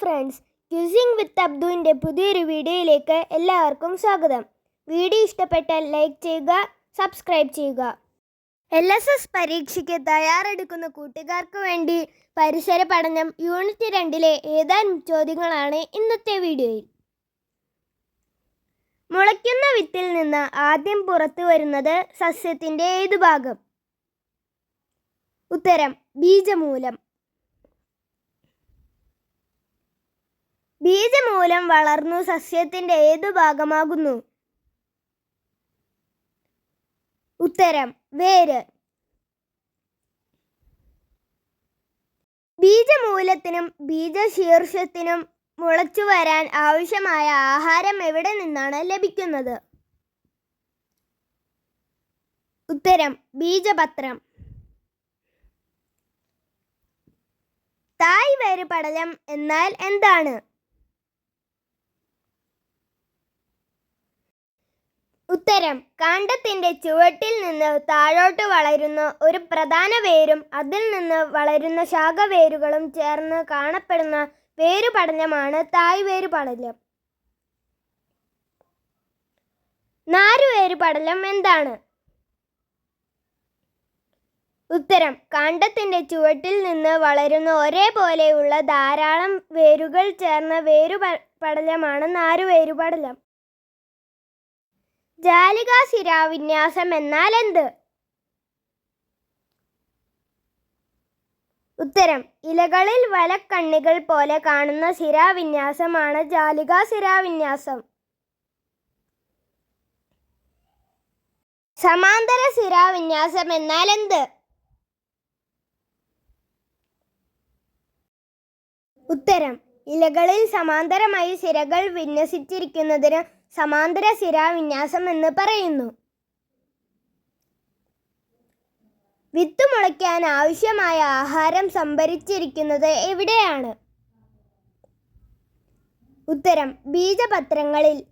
Friends queueing വിത്ത് അബ്ദുവിന്റെ പുതിയൊരു വീഡിയോയിലേക്ക് എല്ലാവർക്കും സ്വാഗതം. വീഡിയോ ഇഷ്ടപ്പെട്ടാൽ ലൈക്ക് ചെയ്യുക സബ്സ്ക്രൈബ് ചെയ്യുക. എൽ എസ് എസ് പരീക്ഷയ്ക്ക് തയ്യാറെടുക്കുന്ന കൂട്ടുകാർക്ക് വേണ്ടി പരിസര പഠനം യൂണിറ്റ് രണ്ടിലെ ഏതാനും ചോദ്യങ്ങളാണ് ഇന്നത്തെ വീഡിയോയിൽ. മുളയ്ക്കുന്ന വിത്തിൽ നിന്ന് ആദ്യം പുറത്തു വരുന്നത് സസ്യത്തിന്റെ ഏതു ഭാഗം ഉത്തരം ബീജമൂലം. ബീജമൂലം വളർന്നു സസ്യത്തിന്റെ ഏതു ഭാഗമാകുന്നു? ഉത്തരം വേര്. ബീജമൂലത്തിനും ബീജശീർഷത്തിനും മുളച്ചു വരാൻ ആവശ്യമായ ആഹാരം എവിടെ നിന്നാണ് ലഭിക്കുന്നത്? ഉത്തരം ബീജപത്രം. തായ് വേര് പടലം എന്നാൽ എന്താണ്? ഉത്തരം. കാണ്ഡത്തിന്റെ ചുവട്ടിൽ നിന്ന് താഴോട്ട് വളരുന്ന ഒരു പ്രധാന വേരും അതിൽ നിന്ന് വളരുന്ന ശാഖവേരുകളും ചേർന്ന് കാണപ്പെടുന്ന വേരുപടലമാണ് തായ് വേരുപടലം നാരുവേരുപടലം എന്താണ്? ഉത്തരം. കാണ്ഡത്തിന്റെ ചുവട്ടിൽ നിന്ന് വളരുന്ന ഒരേപോലെയുള്ള ധാരാളം വേരുകൾ ചേർന്ന വേരുപടലമാണ് നാരുവേരുപടലം ജാലികാ ശിരാവിന്യാസം എന്നാൽ എന്ത്? ഉത്തരം ഇലകളിൽ വലക്കണ്ണികൾ പോലെ കാണുന്ന ശിരാവിന്യാസമാണ് ജാലികാ ശിരാവിന്യാസം സമാന്തര ശിരാവിന്യാസം എന്നാൽ എന്ത്? ഉത്തരം ഇലകളിൽ സമാന്തരമായി സിരകൾ വിന്യസിച്ചിരിക്കുന്നതിന് സമാന്തര സിരാവിന്യാസം എന്ന് പറയുന്നു. വിത്ത് മുളയ്ക്കാൻ ആവശ്യമായ ആഹാരം സംഭരിച്ചിരിക്കുന്നത് എവിടെയാണ്? ഉത്തരം ബീജപത്രങ്ങളിൽ.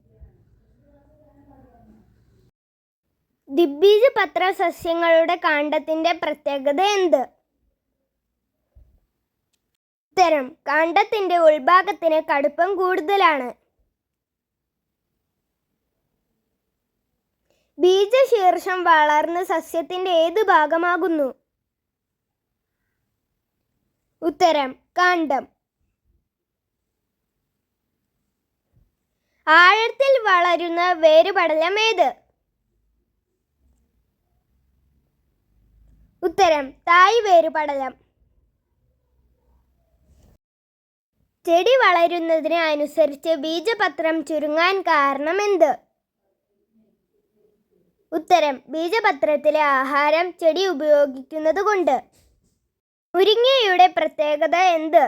ദിബീജപത്ര സസ്യങ്ങളുടെ കാണ്ഡത്തിന്റെ പ്രത്യേകത എന്ത്? ഉത്തരം കാണ്ഡത്തിന്റെ ഉൾഭാഗത്തിന് കടുപ്പം കൂടുതലാണ്. ബീജശീർഷം വളർന്ന് സസ്യത്തിന്റെ ഏത് ഭാഗമാകുന്നു? ഉത്തരം കാണ്ഡം. ആഴത്തിൽ വളരുന്ന വേരുപടലം ഏത്? ഉത്തരം തായ് വേരുപടലം. ചെടി വളരുന്നതിന് അനുസരിച്ച് ബീജപത്രം ചുരുങ്ങാൻ കാരണം എന്ത്? ഉത്തരം ബീജപത്രത്തിലെ ആഹാരം ചെടി ഉപയോഗിക്കുന്നത് കൊണ്ട് മുരിങ്ങയുടെ പ്രത്യേകത എന്ത്?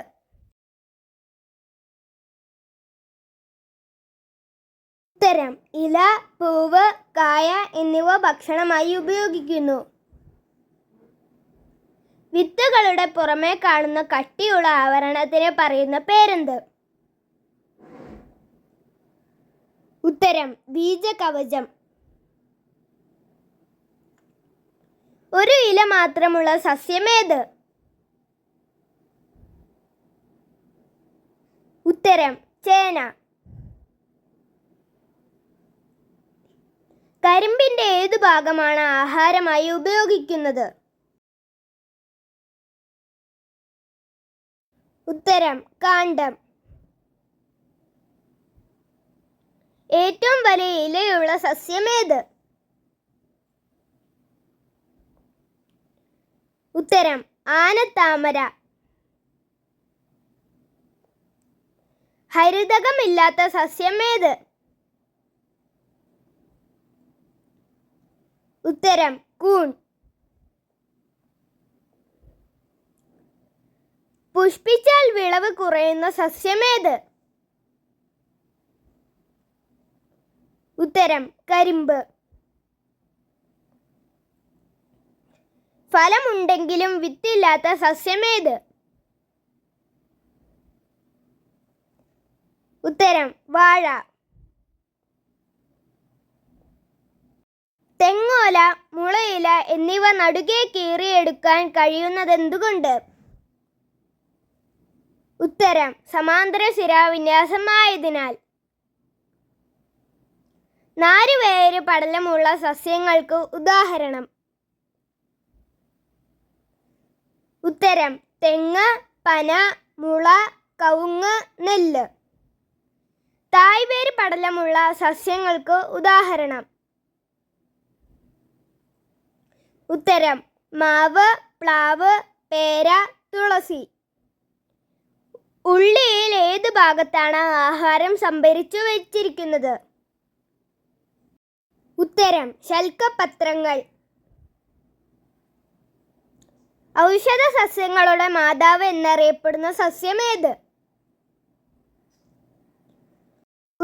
ഉത്തരം ഇല പൂവ് കായ എന്നിവ ഭക്ഷണമായി ഉപയോഗിക്കുന്നു. വിത്തുകളുടെ പുറമേ കാണുന്ന കട്ടിയുള്ള ആവരണത്തിന് പറയുന്ന പേരെന്ത്? ഉത്തരം ബീജകവചം. ഒരു ഇല മാത്രമുള്ള സസ്യമേത് ഉത്തരം ചേന. കരിമ്പിന്റെ ഏതു ഭാഗമാണ് ആഹാരമായി ഉപയോഗിക്കുന്നത്? ഉത്തരം കാണ്ടം ഏറ്റവും വലിയ ഇലയുള്ള സസ്യമേത് ഉത്തരം ആനത്താമര ഹരിതകമില്ലാത്ത സസ്യമേത് ഉത്തരം കൂൺ. പുഷ്പിച്ചാൽ വിളവ് കുറയുന്ന സസ്യമേത് ഉത്തരം കരിമ്പ്. ഫലമുണ്ടെങ്കിലും വിത്തില്ലാത്ത സസ്യമേത്? ഉത്തരം വാഴ. തെങ്ങോല മുളയില എന്നിവ നടുകെ കീറിയെടുക്കാൻ കഴിയുന്നതെന്തുകൊണ്ട്? ഉത്തരം സമാന്തര ശിരാവിന്യാസമായതിനാൽ നാലുപേര് പടലമുള്ള സസ്യങ്ങൾക്ക് ഉദാഹരണം ഉത്തരം തെങ്ങ് പന മുള കവുങ്ങ് നെല്ല്. തായ്വേര് പടലമുള്ള സസ്യങ്ങൾക്ക് ഉദാഹരണം. ഉത്തരം മാവ് പ്ലാവ് പേര തുളസി. ഉള്ളിയിൽ ഏത് ഭാഗത്താണ് ആഹാരം സംഭരിച്ചു വെച്ചിരിക്കുന്നത്? ഉത്തരം ശൽക്കപത്രങ്ങൾ. ഔഷധ സസ്യങ്ങളുടെ മാതാവ് എന്നറിയപ്പെടുന്ന സസ്യം ഏത്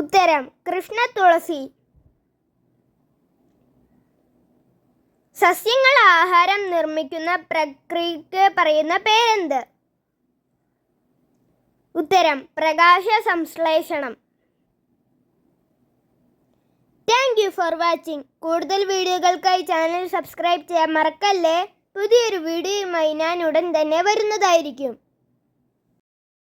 ഉത്തരം കൃഷ്ണ തുളസി. സസ്യങ്ങൾ ആഹാരം നിർമ്മിക്കുന്ന പ്രക്രിയക്ക് പറയുന്ന പേരെന്ത്? ഉത്തരം പ്രകാശ സംശ്ലേഷണം. താങ്ക് യു ഫോർ വാച്ചിങ് കൂടുതൽ വീഡിയോകൾക്കായി ചാനൽ സബ്സ്ക്രൈബ് ചെയ്യാൻ മറക്കല്ലേ? പുതിയൊരു വീഡിയോയുമായി ഞാൻ ഉടൻ തന്നെ വരുന്നതായിരിക്കും.